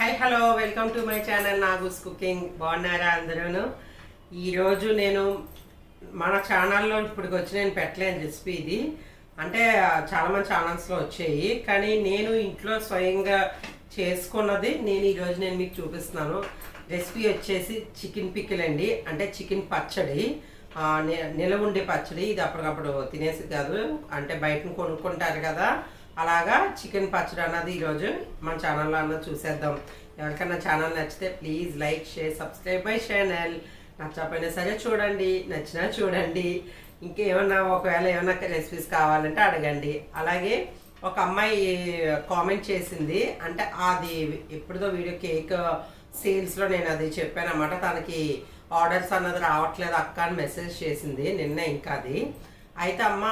Hi hello welcome to my channel Nagu's cooking బాగున్నారా అందరూను? ఈరోజు నేను మన ఛానల్లో ఇప్పటికి వచ్చి నేను పెట్టలేని రెసిపీ ఇది. అంటే చాలా మంది ఛానల్స్లో వచ్చాయి. కానీ నేను ఇంట్లో స్వయంగా చేసుకున్నది నేను ఈరోజు నేను మీకు చూపిస్తున్నాను. రెసిపీ వచ్చేసి చికెన్ పిక్కిల్ అండి. అంటే చికెన్ పచ్చడి. ని- నిలవ ఉండే పచ్చడి. ఇది అప్పటికప్పుడు తినేసి కాదు. అంటే బయటను కొనుక్కుంటారు కదా. అలాగా చికెన్ పచ్చడి అన్నది ఈరోజు మన ఛానల్లో అన్నది చూసేద్దాం. ఎవరికైనా ఛానల్ నచ్చితే please like share subscribe my channel. నచ్చకపోయినా సరే చూడండి నచ్చినా చూడండి. ఇంకేమన్నా ఒకవేళ ఏమైనా రెసిపీస్ కావాలంటే అడగండి. అలాగే ఒక అమ్మాయి కామెంట్ చేసింది అంటే అది ఎప్పుడుదో వీడియో కేక్ సేల్స్లో నేను అది చెప్పాను అనమాట తనకి ఆర్డర్స్ అన్నది రావట్లేదు అక్క అని మెసేజ్ చేసింది నిన్న ఇంకా అది. అయితే అమ్మ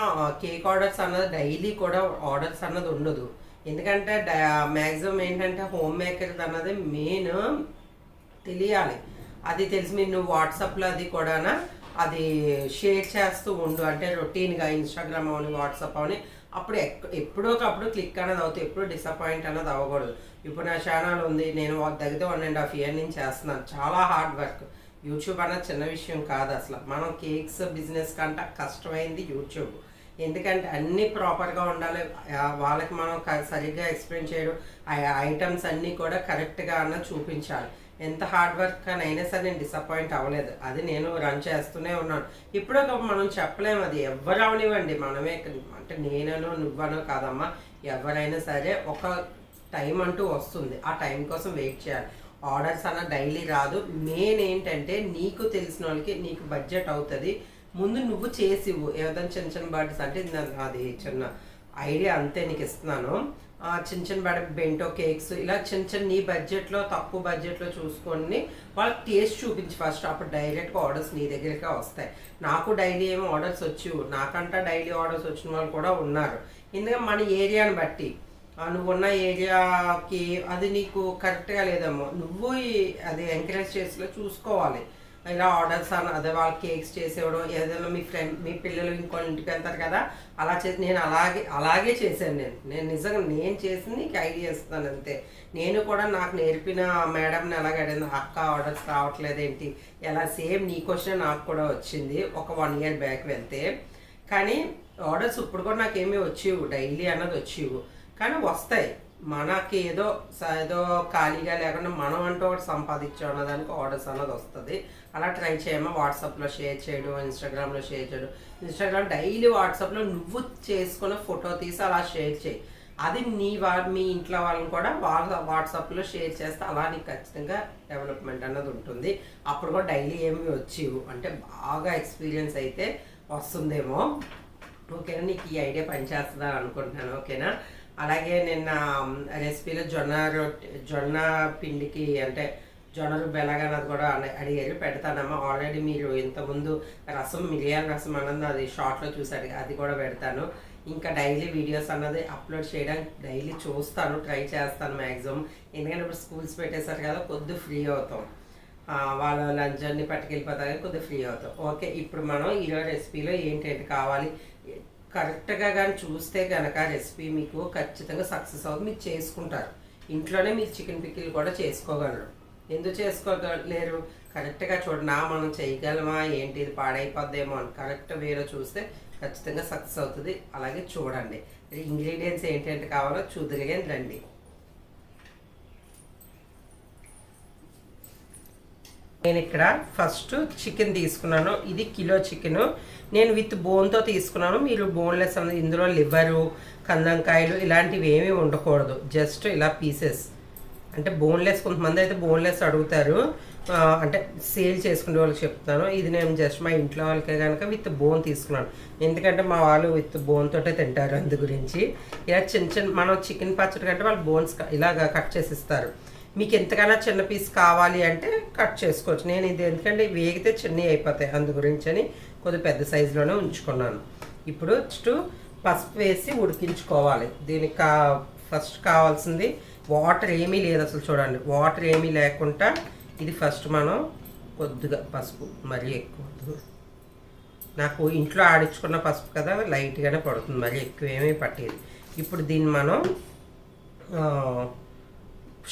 కేక్ ఆర్డర్స్ అన్నది డైలీ కూడా ఆర్డర్స్ అన్నది ఉండదు. ఎందుకంటే మ్యాక్సిమం ఏంటంటే హోమ్ మేకర్స్ అన్నది మెయిన్ తెలియాలి. అది తెలిసి మీరు నువ్వు వాట్సాప్లో అది కూడా అది షేర్ చేస్తూ ఉండు. అంటే రొటీన్గా ఇన్స్టాగ్రామ్ అవని వాట్సాప్ అవని అప్పుడు ఎప్పుడో ఒకప్పుడు క్లిక్ అనేది అవుతుంది ఎప్పుడు డిసప్పాయింట్ అనేది అవ్వకూడదు. ఇప్పుడు నా ఛానల్ ఉంది నేను దగ్గర వన్ అండ్ హాఫ్ ఇయర్ నుంచి చేస్తున్నాను. చాలా హార్డ్ వర్క్. యూట్యూబ్ అన్నది చిన్న విషయం కాదు అసలు. మనం కేక్స్ బిజినెస్ కంటే కష్టమైంది యూట్యూబ్ ఎందుకంటే అన్నీ ప్రాపర్గా ఉండాలి. వాళ్ళకి మనం సరిగ్గా ఎక్స్ప్లెయిన్ చేయడం ఆ ఐటమ్స్ అన్నీ కూడా కరెక్ట్గా అన్న చూపించాలి. ఎంత హార్డ్ వర్క్ అని అయినా సరే నేను డిసప్పాయింట్ అవ్వలేదు. అది నేను రన్ చేస్తూనే ఉన్నాను. ఇప్పుడు మనం చెప్పలేము అది. ఎవరు అవనివ్వండి. మనమే అంటే నేనను నువ్వనో కాదమ్మా. ఎవరైనా సరే ఒక టైం అంటూ వస్తుంది. ఆ టైం కోసం వెయిట్ చేయాలి. ఆర్డర్స్ అన్న డైలీ రాదు. మెయిన్ ఏంటంటే నీకు తెలిసిన వాళ్ళకి నీకు బడ్జెట్ అవుతుంది. ముందు నువ్వు చేసివు ఏదైనా చిన్న చిన్న బర్డ్స్ అంటే అది చిన్న ఐడియా అంతే నీకు ఇస్తున్నాను. చిన్న చిన్న బడ బెంటో కేక్స్ ఇలా చిన్న చిన్న నీ బడ్జెట్లో తక్కువ బడ్జెట్లో చూసుకొని వాళ్ళకి టేస్ట్ చూపించి ఫస్ట్. అప్పుడు డైరెక్ట్గా ఆర్డర్స్ నీ దగ్గరికి వస్తాయి. నాకు డైలీ ఏమో ఆర్డర్స్ వచ్చి నాకంటా డైలీ ఆర్డర్స్ వచ్చిన వాళ్ళు కూడా ఉన్నారు. ఎందుకంటే మన ఏరియాని బట్టి నువ్వున్న నువ్వు ఉన్న ఏరియాకి అది నీకు కరెక్ట్గా లేదేమో నువ్వు అది ఎంకరేజ్ చేసేలా చూసుకోవాలి. ఇలా ఆర్డర్స్ అని అదే వాళ్ళకి కేక్స్ చేసేవడం ఏదైనా మీ ఫ్రెండ్ మీ పిల్లలు ఇంకో ఇంటికి వెళ్తారు కదా అలా చేసి నేను అలాగే అలాగే చేశాను నేను. నేను నిజంగా నేను చేసింది నీకు ఐడియా ఇస్తాను అంతే. నేను కూడా నాకు నేర్పిన మేడంని ఎలాగ అడిగింది అక్క ఆర్డర్స్ రావట్లేదు ఏంటి? ఎలా సేమ్ నీ క్వశ్చన్ నాకు కూడా వచ్చింది ఒక వన్ ఇయర్ బ్యాక్ వెళ్తే. కానీ ఆర్డర్స్ ఇప్పుడు కూడా నాకేమీ వచ్చేవు డైలీ అన్నది వచ్చేవు. కానీ వస్తాయి. మనకి ఏదో స- ఏదో ఖాళీగా లేకుండా మనం అంటూ ఒకటి సంపాదించాం అన్నదానికి ఆర్డర్స్ అన్నది వస్తుంది. అలా ట్రై చేయమా వాట్సాప్లో షేర్ చేయడం ఇన్స్టాగ్రామ్లో షేర్ చేయడం. ఇన్స్టాగ్రామ్ డైలీ వాట్సాప్లో నువ్వు చేసుకున్న ఫోటో తీసి అలా షేర్ చేయి. అది నీ వా మీ ఇంట్లో వాళ్ళని కూడా వాళ్ళ వాట్సాప్లో షేర్ చేస్తే అలా నీకు ఖచ్చితంగా డెవలప్మెంట్ అన్నది ఉంటుంది. అప్పుడు కూడా డైలీ ఏమి వచ్చేవు? అంటే బాగా ఎక్స్పీరియన్స్ అయితే వస్తుందేమో. ఓకేనా? నీకు ఈ ఐడియా పనిచేస్తుందా అనుకుంటున్నాను. ఓకేనా? అలాగే నిన్న రెసిపీలో జొన్న రొట్టె జొన్న పిండికి అంటే జొన్న రుబ్బు ఎలాగన్నది కూడా అడిగారు పెడతానమ్మా. ఆల్రెడీ మీరు ఇంతకుముందు రసం మిరియాల రసం అన్నది అది షార్ట్లో చూసాడు అది కూడా పెడతాను. ఇంకా డైలీ వీడియోస్ అన్నది అప్లోడ్ చేయడానికి డైలీ చూస్తాను ట్రై చేస్తాను మ్యాక్సిమం ఎందుకంటే ఇప్పుడు స్కూల్స్ పెట్టేశారు కదా కొద్ది ఫ్రీ అవుతాం. వాళ్ళ లంచ్ అన్ని పట్టుకెళ్ళిపోతారు కొద్దిగా ఫ్రీ అవుతాం. ఓకే ఇప్పుడు మనం ఈరోజు రెసిపీలో ఏంటి కావాలి? కరెక్ట్గా కానీ చూస్తే కనుక రెసిపీ మీకు ఖచ్చితంగా సక్సెస్ అవుతుంది. మీరు చేసుకుంటారు. ఇంట్లోనే మీరు చికెన్ పిక్కిల్ కూడా చేసుకోగలరు. ఎందుకు చేసుకోగలరు? కరెక్ట్గా చూడనా మనం చేయగలమా? ఏంటి? ఇది పాడైపోద్దేమో అని కరెక్ట్ వేలో చూస్తే ఖచ్చితంగా సక్సెస్ అవుతుంది. అలాగే చూడండి. ఇంగ్రీడియంట్స్ ఏంటంటే కావాలో చూద్దరిగా రండి. నేను ఇక్కడ ఫస్ట్ చికెన్ తీసుకున్నాను. ఇది కిలో చికెను. నేను విత్ బోన్తో తీసుకున్నాను. మీరు బోన్లెస్ అన్నది ఇందులో లివరు కందంకాయలు ఇలాంటివి ఏమీ ఉండకూడదు. జస్ట్ ఇలా పీసెస్ అంటే బోన్లెస్ కొంతమంది అయితే బోన్లెస్ అడుగుతారు. అంటే సేల్ చేసుకునే వాళ్ళకి చెప్తాను. ఇది నేను జస్ట్ మా ఇంట్లో వాళ్ళకే కనుక విత్ బోన్ తీసుకున్నాను. ఎందుకంటే మా వాళ్ళు విత్ బోన్ తోటే తింటారు అందు గురించి. ఇలా చిన్న చిన్న మనం చికెన్ పచ్చడి కంటే వాళ్ళు బోన్స్ ఇలాగా కట్ చేసి ఇస్తారు మీకు ఎంతకైనా చిన్న పీస్ కావాలి అంటే కట్ చేసుకోవచ్చు. నేను ఇది ఎందుకంటే వేగితే చిన్నవి అయిపోతాయి అందు గురించి అని కొద్దిగా పెద్ద సైజులోనే ఉంచుకున్నాను. ఇప్పుడు నెక్స్ట్ పసుపు వేసి ఉడికించుకోవాలి. దీనికి కా ఫస్ట్ కావాల్సింది వాటర్ ఏమీ లేదు అసలు చూడండి. వాటర్ ఏమీ లేకుండా ఇది ఫస్ట్ మనం కొద్దిగా పసుపు మరీ ఎక్కువ నాకు ఇంట్లో ఆడించుకున్న పసుపు కదా లైట్గానే పడుతుంది మరి ఎక్కువ ఏమీ పట్టేది. ఇప్పుడు దీన్ని మనం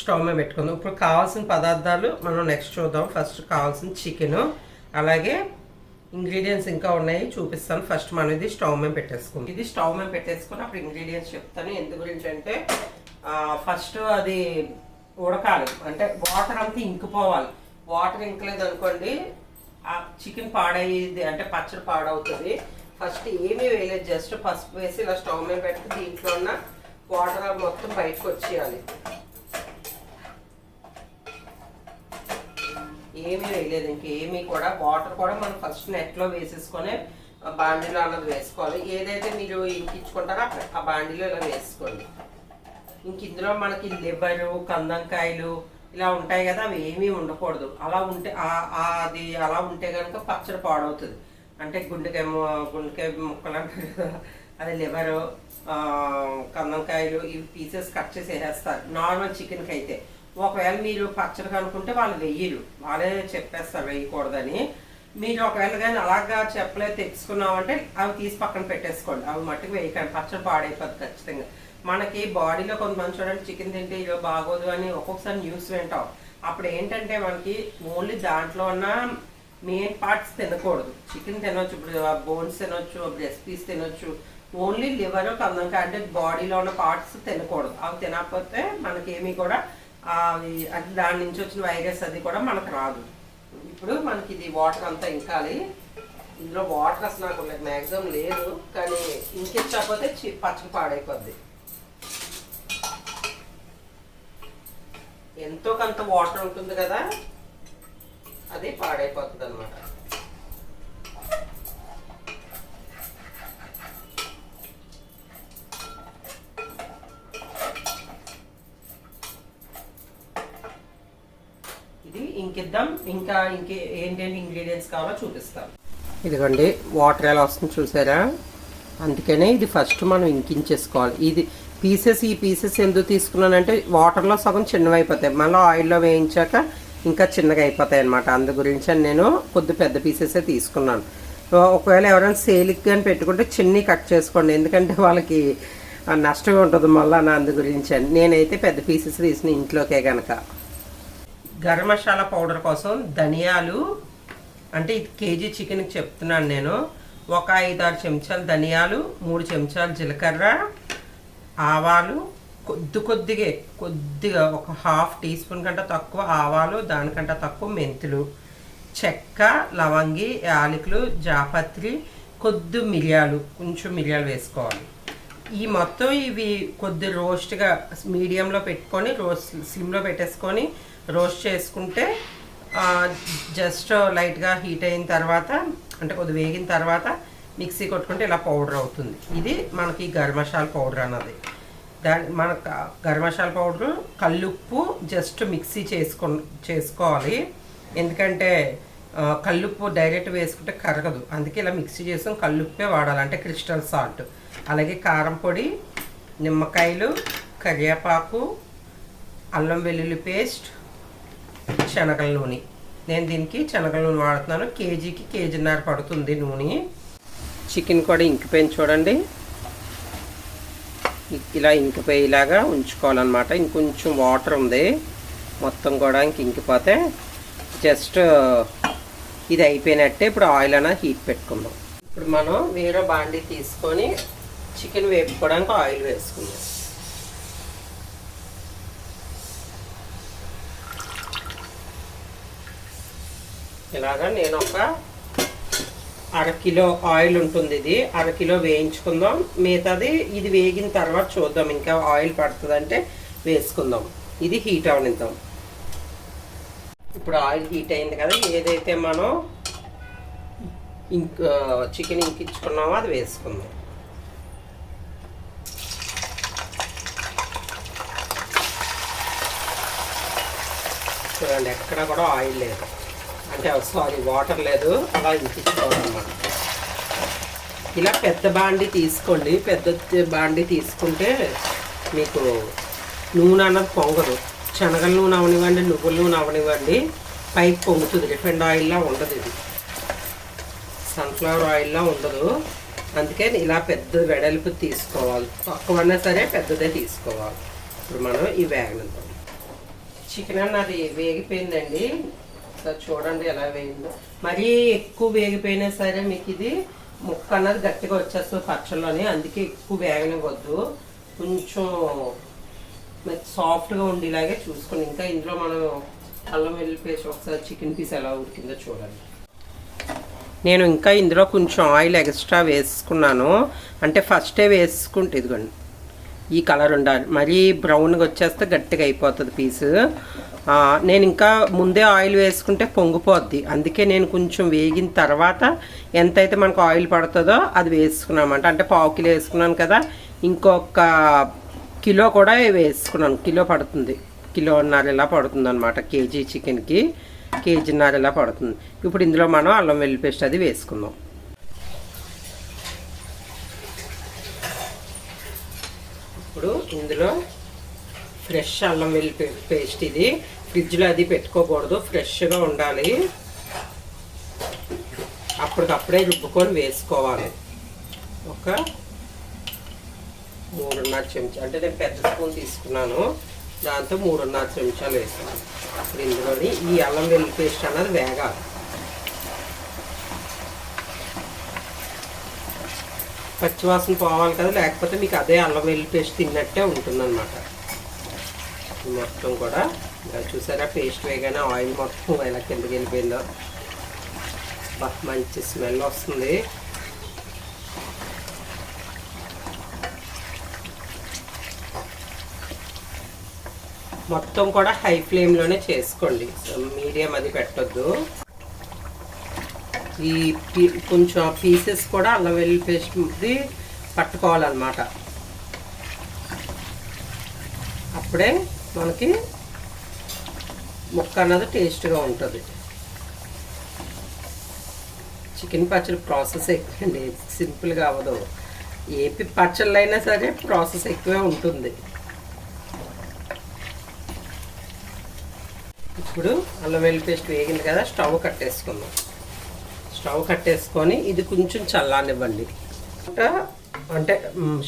స్టవ్ మీద పెట్టుకుందాం. ఇప్పుడు కావాల్సిన పదార్థాలు మనం నెక్స్ట్ చూద్దాం. ఫస్ట్ కావాల్సిన చికెను అలాగే ఇంగ్రీడియంట్స్ ఇంకా ఉన్నాయి చూపిస్తాను. ఫస్ట్ మనం ఇది స్టవ్ మీద పెట్టేసుకుందాం. ఇది స్టవ్ మీద పెట్టేసుకుని అప్పుడు ఇంగ్రీడియంట్స్ చెప్తాను. ఎందు గురించి అంటే ఫస్ట్ అది ఉడకాలి. అంటే వాటర్ అంతా ఇంకిపోవాలి. వాటర్ ఇంకలేదు అనుకోండి ఆ చికెన్ పాడయ్యేది అంటే పచ్చడి పాడవుతుంది. ఫస్ట్ ఏమీ వేయలేదు జస్ట్ పసుపు వేసి ఇలా స్టవ్ మీద పెట్టి దీంట్లో ఉన్న వాటర్ మొత్తం బయటకు వచ్చేయాలి. ఏమీ వేయలేదు. ఇంకేమీ కూడా వాటర్ కూడా మనం ఫస్ట్ నెట్లో వేసేసుకొని ఆ బాండీలో అన్నది వేసుకోవాలి. ఏదైతే మీరు ఇంకించుకుంటారో ఆ- ఆ బాండీలో ఇలా వేసుకోండి. ఇంక ఇందులో మనకి లివరు కందంకాయలు ఇలా ఉంటాయి కదా అవి ఏమీ ఉండకూడదు. అలా ఉంటే అది అలా ఉంటే కనుక పచ్చడి పాడవుతుంది. అంటే గుండెకాయ గుండెకాయ ముక్కలు అంటారు కదా అది లివరు కందంకాయలు ఇవి పీసెస్ కట్ చేసి వేసేస్తారు. నార్మల్ చికెన్కి అయితే ఒకవేళ మీరు పచ్చడి అనుకుంటే వాళ్ళు వెయ్యరు. వాళ్ళే చెప్పేస్తారు వేయకూడదని మీరు ఒకవేళ కానీ అలాగా చెప్పలేదు తెచ్చుకున్నామంటే అవి తీసి పక్కన పెట్టేసుకోండి. అవి మట్టుకు వేయకండి పచ్చడి పాడైపోద్ది ఖచ్చితంగా. మనకి బాడీలో కొంతమంది చూడండి చికెన్ తింటే ఇలా బాగోదు అని ఒక్కొక్కసారి న్యూస్ వింటాం. అప్పుడు ఏంటంటే మనకి ఓన్లీ దాంట్లో ఉన్న మెయిన్ పార్ట్స్ తినకూడదు. చికెన్ తినొచ్చు ఇప్పుడు బోన్స్ తినొచ్చు బ్రెస్ట్ పీస్ తినొచ్చు. ఓన్లీ లివర్ కందం అంటే బాడీలో ఉన్న పార్ట్స్ తినకూడదు. అవి తినకపోతే మనకేమీ కూడా అది దాని నుంచి వచ్చిన వైరస్ అది కూడా మనకు రాదు. ఇప్పుడు మనకి ఇది వాటర్ అంతా ఇంకాలి. ఇందులో వాటర్ అసలు నాకు మ్యాక్సిమం లేదు. కానీ ఇంకిచ్చకపోతే పచ్చడి పాడైపోద్ది. ఎంతో కొంత వాటర్ ఉంటుంది కదా అది పాడైపోతుంది అనమాట ఇది ఇంకిద్దాం ఇంకా ఇంకే ఏంటంటే ఇంగ్రీడియంట్స్ కావాలో చూపిస్తాం ఇదిగోండి వాటర్ ఎలా వస్తుంది చూసారా? అందుకనే ఇది ఫస్ట్ మనం ఇంకించేసుకోవాలి. ఇది పీసెస్ ఈ పీసెస్ ఎందుకు తీసుకున్నానంటే వాటర్లో సగం చిన్నవి అయిపోతాయి. మళ్ళీ ఆయిల్లో వేయించాక ఇంకా చిన్నగా అయిపోతాయి అనమాట అందు గురించి అని నేను కొద్ది పెద్ద పీసెసే తీసుకున్నాను. ఒకవేళ ఎవరైనా సేలిక్ కానీ పెట్టుకుంటే చిన్ని కట్ చేసుకోండి. ఎందుకంటే వాళ్ళకి ఆ, నష్టం ఉంటుంది మళ్ళీ నా అందు గురించి అని. నేనైతే పెద్ద పీసెస్ తీసిన ఇంట్లోకే కనుక గరం మసాలా పౌడర్ కోసం ధనియాలు అంటే ఇది కేజీ చికెన్కి చెప్తున్నాను నేను. ఒక ఐదు ఆరు చెంచాలు ధనియాలు మూడు చెంచాలు జీలకర్ర ఆవాలు కొద్ది కొద్దిగా కొద్దిగా ఒక హాఫ్ టీ స్పూన్ కంటే తక్కువ ఆవాలు దానికంటే తక్కువ మెంతులు చెక్క లవంగి యాలకులు జాపత్రి కొద్ది మిరియాలు కొంచెం మిరియాలు వేసుకోవాలి. ఈ మొత్తం ఇవి కొద్ది రోస్ట్గా మీడియంలో పెట్టుకొని రోస్ట్ సిమ్లో పెట్టేసుకొని రోస్ట్ చేసుకుంటే జస్ట్ లైట్గా హీట్ అయిన తర్వాత అంటే కొద్ది వేగిన తర్వాత మిక్సీ కొట్టుకుంటే ఇలా పౌడర్ అవుతుంది. ఇది మనకి గరం పౌడర్ అన్నది. దాని మన క- గరం పౌడరు కల్లుప్పు జస్ట్ మిక్సీ చేసుకో చేసుకోవాలి. ఎందుకంటే కల్లుప్పు డైరెక్ట్ వేసుకుంటే కరగదు. అందుకే ఇలా మిక్సీ చేసుకుని కల్లుప్పే వాడాలి. అంటే క్రిస్టల్ సాల్ట్ అలాగే కారం పొడి నిమ్మకాయలు కరివేపాకు అల్లం వెల్లుల్లి పేస్ట్ శనగల నూనె నేను దీనికి శనగల నూనె వాడుతున్నాను. కేజీకి కేజీన్నర పడుతుంది నూనె. చికెన్ కూడా ఇంకిపోయింది చూడండి. ఇలా ఇంకిపోయేలాగా ఉంచుకోవాలన్నమాట. ఇంకొంచెం వాటర్ ఉంది. మొత్తం కూడా ఇంక ఇంకిపోతే జస్ట్ ఇది అయిపోయినట్టే ఇప్పుడు ఆయిల్ అనేది హీట్ పెట్టుకుందాం. ఇప్పుడు మనం వేరే బాండీ తీసుకొని చికెన్ వేపుకోవడానికి ఆయిల్ వేసుకుందాం. ఇలాగా నేను ఒక అర కిలో ఆయిల్ ఉంటుంది ఇది. అరకిలో వేయించుకుందాం. మిగతాది ఇది వేగిన తర్వాత చూద్దాం ఇంకా ఆయిల్ పడుతుందంటే వేసుకుందాం. ఇది హీట్ అవనిద్దాం. ఇప్పుడు ఆయిల్ హీట్ అయింది కదా ఏదైతే మనం ఇంక చికెన్ ఇంకించుకున్నామో అది వేసుకుందాం. చూడండి ఎక్కడ కూడా ఆయిల్ లేదు. అంటే oh, సారీ వాటర్ లేదు. అలా ఇంకించుకోవాలన్నమాట ఇలా పెద్ద బాండి తీసుకోండి. పెద్ద బాండి తీసుకుంటే మీకు నూనె అన్నది పొంగదు. శనగల నూనె అవనివ్వండి నువ్వుల నూనె అవనివ్వండి పైకి పొంగుతుంది. రిఫైండ్ ఆయిల్లా ఉండదు ఇది. సన్ఫ్లవర్ ఆయిల్లా ఉండదు. అందుకే ఇలా పెద్ద వెడల్పు తీసుకోవాలి. తక్కువన్నా సరే పెద్దదే తీసుకోవాలి. ఇప్పుడు మనం ఈ వేగనిద్దాం చికెన్ అన్నది వేగిపోయిందండి. ఒకసారి చూడండి ఎలా వేయిందో. మరీ ఎక్కువ వేగిపోయినా సరే మీకు ఇది ముక్క అన్నది గట్టిగా వచ్చేస్తుంది పచ్చళ్ళలోని అందుకే ఎక్కువ వేగనివ్వద్దు. కొంచెం సాఫ్ట్గా ఉండేలాగే చూసుకోండి. ఇంకా ఇందులో మనం అల్లం వెల్లుల్లి పేస్ట్ ఒకసారి చికెన్ పీస్ ఎలా ఉడికిందో చూడండి. నేను ఇంకా ఇందులో కొంచెం ఆయిల్ ఎక్స్ట్రా వేసుకున్నాను. అంటే ఫస్టే వేసుకుంటే ఇదిగోండి ఈ కలర్ ఉండాలి. మరీ బ్రౌన్గా వచ్చేస్తే గట్టిగా అయిపోతుంది పీసు. నేను ఇంకా ముందే ఆయిల్ వేసుకుంటే పొంగిపోద్ది. అందుకే నేను కొంచెం వేగిన తర్వాత ఎంతైతే మనకు ఆయిల్ పడుతుందో అది వేసుకున్నామంట. అంటే పావు కిలో వేసుకున్నాను కదా ఇంకొక కిలో కూడా వేసుకున్నాను. కిలో పడుతుంది. కిలోన్నర ఇలా పడుతుంది అనమాట కేజీ చికెన్కి కేజీన్నర ఇలా పడుతుంది. ఇప్పుడు ఇందులో మనం అల్లం వెల్లి పేస్ట్ అది వేసుకుందాం. ఇప్పుడు ఇందులో ఫ్రెష్ అల్లం వెల్లి పే- పేస్ట్ ఇది. ఫ్రిడ్జ్లో అది పెట్టుకోకూడదు. ఫ్రెష్గా ఉండాలి. అప్పటికప్పుడే రుబ్బుకొని వేసుకోవాలి. ఒక మూడున్నర చెంచా. అంటే నేను పెద్ద స్పూన్ తీసుకున్నాను. దాంతో మూడున్నర చెంచాలు వేసాను. ఇప్పుడు ఇందులోని ఈ అల్లం వెల్లి పేస్ట్ అన్నది వేగాలి. పచ్చివాసన పోవాలి కదా లేకపోతే మీకు అదే అల్లం వెల్లి పేస్ట్ తిన్నట్టే ఉంటుందన్నమాట. మొత్తం కూడా. ఇలా చూసారా? పేస్ట్ వేయగానే ఆయిల్ మొత్తం ఎలా కిందకి వెళ్ళిపోయిందో. మంచి స్మెల్ వస్తుంది. మొత్తం కూడా హై ఫ్లేమ్లోనే చేసుకోండి. మీడియం అది పెట్టొద్దు. ఈ పీ- కొంచెం పీసెస్ కూడా అల్లం వెల్లుల్లి పేస్ట్ది పట్టుకోవాలన్నమాట. అప్పుడే మనకి ముక్క అన్నది టేస్ట్గా ఉంటుంది. చికెన్ పచ్చడి ప్రాసెస్ ఎక్కువండి. సింపుల్గా అవ్వదు. ఏపీ పచ్చళ్ళైనా పచ్చళ్ళు అయినా సరే ప్రాసెస్ ఎక్కువే ఉంటుంది. ఇప్పుడు అల్లం వెల్లుల్లి పేస్ట్ వేగింది కదా స్టవ్ కట్టేసుకుందాం. స్టవ్ కట్టేసుకొని ఇది కొంచెం చల్లానివ్వండి అంటే అంటే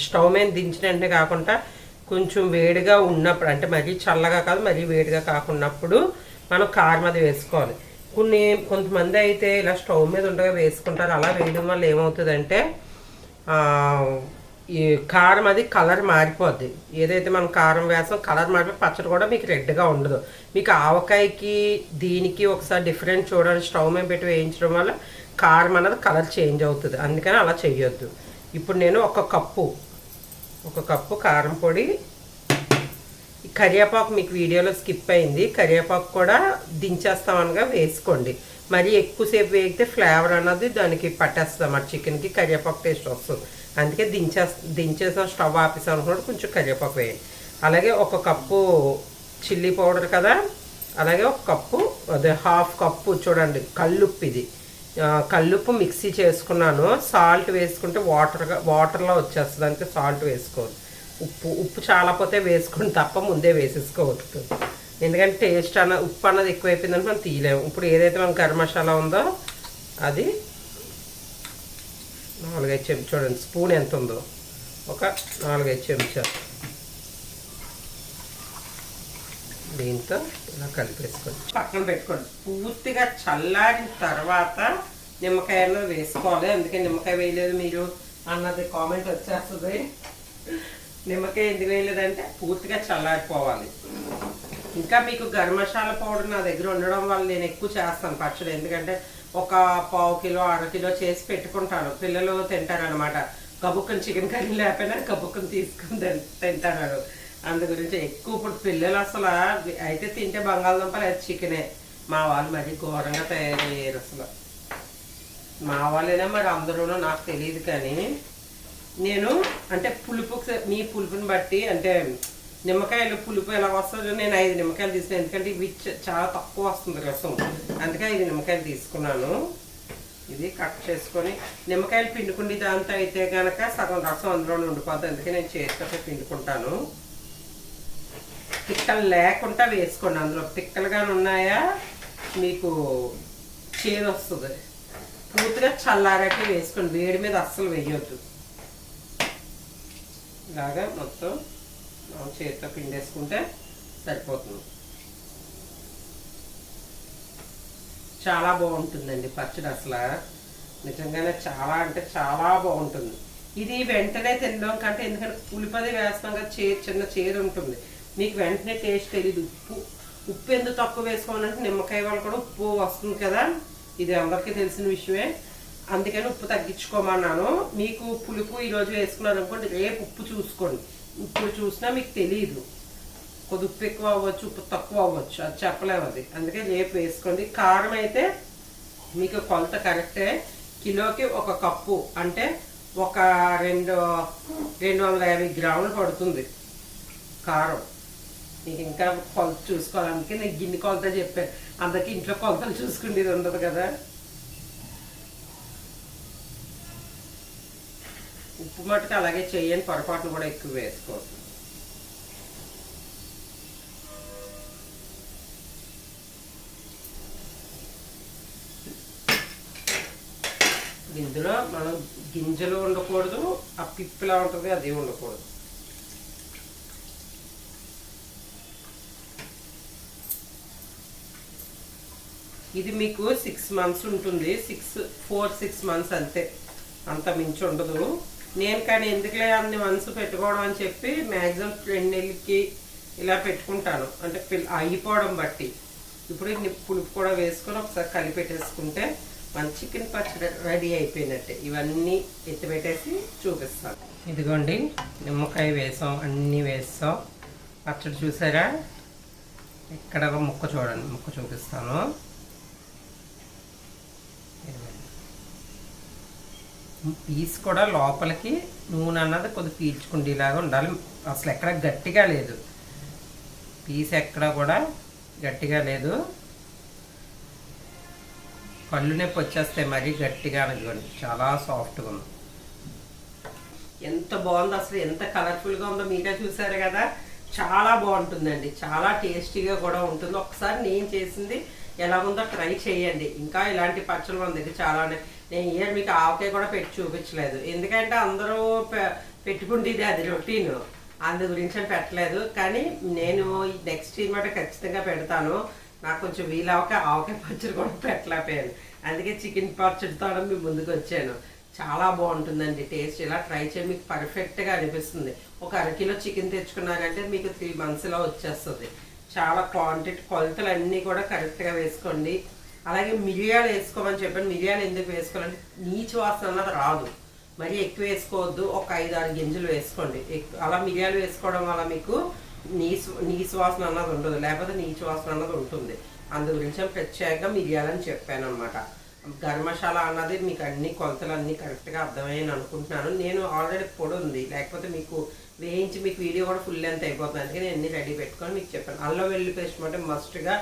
స్టవ్ మీద దించినట్టే కాకుండా కొంచెం వేడిగా ఉన్నప్పుడు అంటే మరీ చల్లగా కాదు మరీ వేడిగా కాకున్నప్పుడు మనం కారం అది వేసుకోవాలి. కొన్ని కొంతమంది అయితే ఇలా స్టవ్ మీద ఉండగా వేసుకుంటారు అలా వేయడం వల్ల ఏమవుతుందంటే ఈ కారం అది కలర్ మారిపోద్ది. ఏదైతే మనం కారం వేస్తాం కలర్ మారిపోయి పచ్చడి కూడా మీకు రెడ్గా ఉండదు. మీకు ఆవకాయకి దీనికి ఒకసారి డిఫరెంట్ చూడండి. స్టవ్ మీద పెట్టి వేయించడం వల్ల కారం అనేది కలర్ చేంజ్ అవుతుంది. అందుకని అలా చేయొద్దు ఇప్పుడు నేను ఒక కప్పు ఒక కప్పు కారం పొడి. కరివేపాకు మీకు వీడియోలో స్కిప్ అయింది. కరివేపాకు కూడా దించేస్తామనగా వేసుకోండి. మరి ఎక్కువసేపు వేగితే ఫ్లేవర్ అన్నది దానికి పట్టేస్తాం ఆ చికెన్కి కరివేపాకు టేస్ట్ వస్తుంది. అందుకే దించే దించేసాం స్టవ్ ఆపేసాం అనుకున్నప్పుడు కొంచెం కరివేపాకు వేయండి. అలాగే ఒక కప్పు చిల్లీ పౌడర్ కదా. అలాగే ఒక కప్పు అదే హాఫ్ కప్పు చూడండి కల్లుప్పు ఇది. కల్లుప్పు మిక్సీ చేసుకున్నాను. సాల్ట్ వేసుకుంటే వాటర్గా వాటర్లో వచ్చేస్తుంది అంటే సాల్ట్ వేసుకోవద్దు ఉప్పు ఉప్పు చాలా పోతే వేసుకుని తప్ప ముందే వేసేసుకోవద్దు. ఎందుకంటే టేస్ట్ అన్న ఉప్పు అన్నది ఎక్కువైపోయిందంటే మనం తీయలేము. ఇప్పుడు ఏదైతే మనం గరం మసాలా ఉందో అది నాలుగైదు చెంచా చూడండి స్పూన్ ఎంత ఉందో ఒక నాలుగైదు చెంచా దీంతో ఇలా కలిపేసుకోండి. పక్కన పెట్టుకోండి. పూర్తిగా చల్లారిన తర్వాత నిమ్మకాయలో వేసుకోవాలి. అందుకే నిమ్మకాయ వేయలేదు మీరు అన్నది కామెంట్ వచ్చేస్తుంది. నిమ్మకాయ ఎందుకు వేయలేదంటే పూర్తిగా చల్లారిపోవాలి. ఇంకా మీకు గరం మసాలా పౌడర్ నా దగ్గర ఉండడం వల్ల నేను ఎక్కువ చేస్తాను పచ్చడి. ఎందుకంటే ఒక పావు కిలో అర కిలో చేసి పెట్టుకుంటాను. పిల్లలు తింటారనమాట కబుక్కని చికెన్ కర్రీ లేకపోయినా కబుక్కని తీసుకుని తిన్- తింటారు. అందు గురించి ఎక్కువ ఇప్పుడు పిల్లలు అసలు అయితే తింటే బంగాళదుంప లేదా చికెనే. మా వాళ్ళు మరి ఘోరంగా తయారయ్యారు అసలు. మా వాళ్ళైనా మరి అందరూనో నాకు తెలియదు కానీ నేను అంటే పులుపు మీ పులుపుని బట్టి అంటే నిమ్మకాయలు పులుపు ఎలా వస్తుందో నేను ఐదు నిమ్మకాయలు తీసుకున్నాను ఎందుకంటే ఇవి చాలా తక్కువ వస్తుంది రసం. అందుకే ఐదు నిమ్మకాయలు తీసుకున్నాను. ఇది కట్ చేసుకొని నిమ్మకాయలు పిండుకుండి దాంతో అయితే కనుక సగం రసం అందులో ఉండిపోతుంది అందుకే నేను చేతితో పిండుకుంటాను. పిక్కలు లేకుండా వేసుకోండి. అందులో పిక్కలుగా ఉన్నాయా? మీకు చేదు వస్తుంది. పూర్తిగా చల్లారాక వేసుకోండి. వేడి మీద అస్సలు వేయొద్దు. ఇలాగా మొత్తం మనం చేతితో పిండేసుకుంటే సరిపోతుంది. చాలా బాగుంటుందండి పచ్చడి అసలు. నిజంగానే చాలా అంటే చాలా బాగుంటుంది. ఇది వెంటనే తినడం కంటే ఎందుకంటే పులిపది వేస్తాం కదా చే చిన్న చేదు ఉంటుంది. మీకు వెంటనే టేస్ట్ తెలియదు ఉప్పు ఉప్పు ఎందుకు తక్కువ వేసుకోవాలంటే నిమ్మకాయ వల్ల కూడా ఉప్పు వస్తుంది కదా. ఇది అందరికీ తెలిసిన విషయమే. అందుకని ఉప్పు తగ్గించుకోమన్నాను. మీకు పులుపు ఈరోజు వేసుకున్నారు అనుకోండి రేపు ఉప్పు చూసుకోండి. ఉప్పు చూసినా మీకు తెలియదు కొద్ది ఉప్పు ఎక్కువ అవ్వచ్చు ఉప్పు తక్కువ అవ్వచ్చు. అది చెప్పలేము అది. అందుకే రేపు వేసుకోండి. కారం అయితే మీకు కొలత కరెక్టే. కిలోకి ఒక కప్పు అంటే ఒక రెండు రెండు వందల యాభై గ్రాములు పడుతుంది కారం. నీకు ఇంకా కొలత చూసుకోవడానికి నేను గిన్నె కొలత చెప్పాను అందరికి ఇంట్లో కొలతలు చూసుకునేది ఉండదు కదా. ఉప్పు మట్టుకు అలాగే చేయని పొరపాట్లు కూడా ఎక్కువ వేసుకోవద్దు. ఇందులో మనం గింజలు ఉండకూడదు ఆ పిప్పిలా ఉంటుంది అది ఉండకూడదు. ఇది మీకు సిక్స్ మంత్స్ ఉంటుంది. సిక్స్ ఫోర్ సిక్స్ మంత్స్ అంతే. అంత మించి ఉండదు. నేను కానీ ఎందుకులే అన్ని మంత్స్ పెట్టుకోవడం అని చెప్పి మ్యాక్సిమం రెండు నెలలకి ఇలా పెట్టుకుంటాను. అంటే పిల్ల అయిపోవడం బట్టి. ఇప్పుడు పులుపు కూడా వేసుకొని ఒకసారి కలిపెట్టేసుకుంటే మన చికెన్ పచ్చడి రెడీ అయిపోయినట్టే. ఇవన్నీ ఎత్తిపెట్టేసి చూపిస్తాను. ఇదిగోండి నిమ్మకాయ వేసాం అన్నీ వేస్తాం పచ్చడి చూసారా? ఇక్కడ ఒక ముక్క చూడండి ముక్క చూపిస్తాను. పీస్ కూడా లోపలికి నూనె అన్నది కొద్ది పీల్చుకుండేలాగా ఉండాలి. అసలు ఎక్కడ గట్టిగా లేదు. పీస్ ఎక్కడ కూడా గట్టిగా లేదు. పళ్ళు నొప్పి వచ్చేస్తాయి మరీ గట్టిగా అనుకోండి. చాలా సాఫ్ట్గా ఉంది. ఎంత బాగుందో అసలు ఎంత కలర్ఫుల్గా ఉందో మీరే చూసారు కదా. చాలా బాగుంటుందండి. చాలా టేస్టీగా కూడా ఉంటుంది. ఒకసారి నేను చేసింది ఎలా ఉందో ట్రై చేయండి. ఇంకా ఇలాంటి పచ్చళ్ళు మన దగ్గర చాలా ఉన్నాయి. నేను ఇయర్ మీకు ఆవకాయ కూడా పెట్టి చూపించలేదు. ఎందుకంటే అందరూ పె- పెట్టుకుంటేది అది రొటీన్. అందు గురించి పెట్టలేదు. కానీ నేను నెక్స్ట్ ఇయర్ మాట ఖచ్చితంగా పెడతాను. నాకు కొంచెం వీలవక ఆవకాయ పచ్చడి కూడా పెట్టలేకపోయాను. అందుకే చికెన్ పచ్చడితో మీ ముందుకు వచ్చాను. చాలా బాగుంటుందండి టేస్ట్. ఇలా ట్రై చేయండి మీకు పర్ఫెక్ట్గా అనిపిస్తుంది. ఒక అరకిలో చికెన్ తెచ్చుకున్నారంటే మీకు త్రీ మంత్స్లో వచ్చేస్తుంది. చాలా క్వాంటిటీ కొలతలు అన్నీ కూడా కరెక్ట్గా వేసుకోండి. అలాగే మిరియాలు వేసుకోమని చెప్పండి మిరియాలు ఎందుకు వేసుకోవాలంటే నీచు వాసన అన్నది రాదు. మరీ ఎక్కువ వేసుకోవద్దు. ఒక ఐదు ఆరు గింజలు వేసుకోండి. అలా మిరియాలు వేసుకోవడం వల్ల మీకు నీసు నీసు వాసన అన్నది ఉండదు. లేకపోతే నీచు వాసన అన్నది ఉంటుంది. అందు గురించి ప్రత్యేకంగా మిరియాలని చెప్పాను అనమాట ధర్మశాల అన్నది మీకు అన్ని కొలతలు అన్నీ కరెక్ట్గా అర్థమయ్యని అనుకుంటున్నాను. నేను ఆల్రెడీ పొడి ఉంది. లేకపోతే మీకు వేయించి మీకు వీడియో కూడా ఫుల్ లెంత్ అయిపోతుంది. అందుకే నేను అన్ని రెడీ పెట్టుకొని మీకు చెప్పాను. అల్లం వెల్లుల్లి పేస్ట్ అంటే మస్ట్గా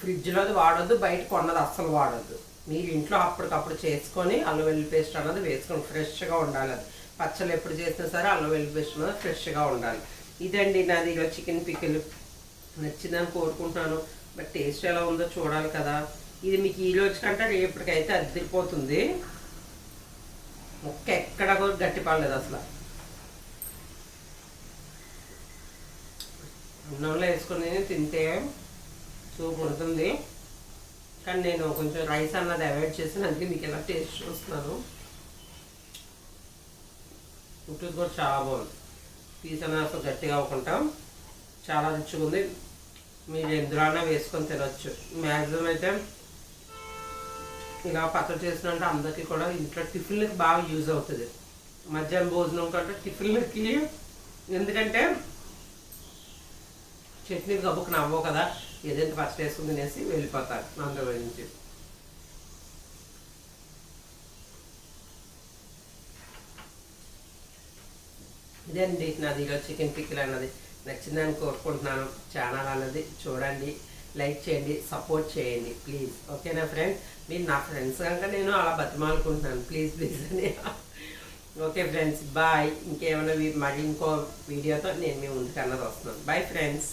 ఫ్రిడ్జ్లో అది వాడొద్దు బయట కొన్నది అస్సలు వాడొద్దు. మీరు ఇంట్లో అప్పటికప్పుడు చేసుకొని అల్లం వెల్లి పేస్ట్ అన్నది వేసుకొని ఫ్రెష్గా ఉండాలి అది. పచ్చళ్ళు ఎప్పుడు చేసినా సరే అల్లం వెల్లి పేస్ట్ అన్నది ఫ్రెష్గా ఉండాలి. ఇదండి నాది ఇలా చికెన్ పికిల్ నచ్చిందని కోరుకుంటున్నాను. బట్ టేస్ట్ ఎలా ఉందో చూడాలి కదా. ఇది మీకు ఈ రోజు కంటే రేపటికైతే అద్దరిపోతుంది. ముక్క ఎక్కడ కూడా గట్టి పడలేదు అసలు. అన్నంలో వేసుకొని తింటే సూప్ ఉంటుంది. కానీ నేను కొంచెం రైస్ అన్నది అవాయిడ్ చేసి అందుకే మీకు ఎలా టేస్ట్ చూస్తున్నాను. ఉంటుంది కూడా చాలా బాగుంది. పీస్ అనేది అసలు గట్టిగా అవ్వకుండా చాలా రుచిగా ఉంది. మీరు ఎందులోనే వేసుకొని తినొచ్చు. మ్యాక్సిమం అయితే ఇలా పచ్చడి చేసినంటే అందరికీ కూడా ఇంట్లో టిఫిన్లకి బాగా యూజ్ అవుతుంది. మధ్యాహ్నం భోజనం కంటే టిఫిన్లకి ఎందుకంటే చట్నీ గబ్బుకు నవ్వవు కదా ఏదైతే ఫస్ట్ వేసుకుని తినేసి వెళ్ళిపోతారు అందులో నుంచి. ఇదండి నాది ఈరోజు చికెన్ పిక్కిల్ అన్నది నచ్చిందని కోరుకుంటున్నాను. ఛానల్ అన్నది చూడండి లైక్ చేయండి సపోర్ట్ చేయండి ప్లీజ్. ఓకేనా ఫ్రెండ్ మీరు నా ఫ్రెండ్స్ కనుక నేను అలా బతిమాలుకుంటున్నాను. ప్లీజ్ ప్లీజ్ అని. Okay friends bye. ఇంకేమైనా మరి ఇంకో వీడియోతో నేను మీ ముందుకు అన్నది వస్తున్నాను. Bye friends.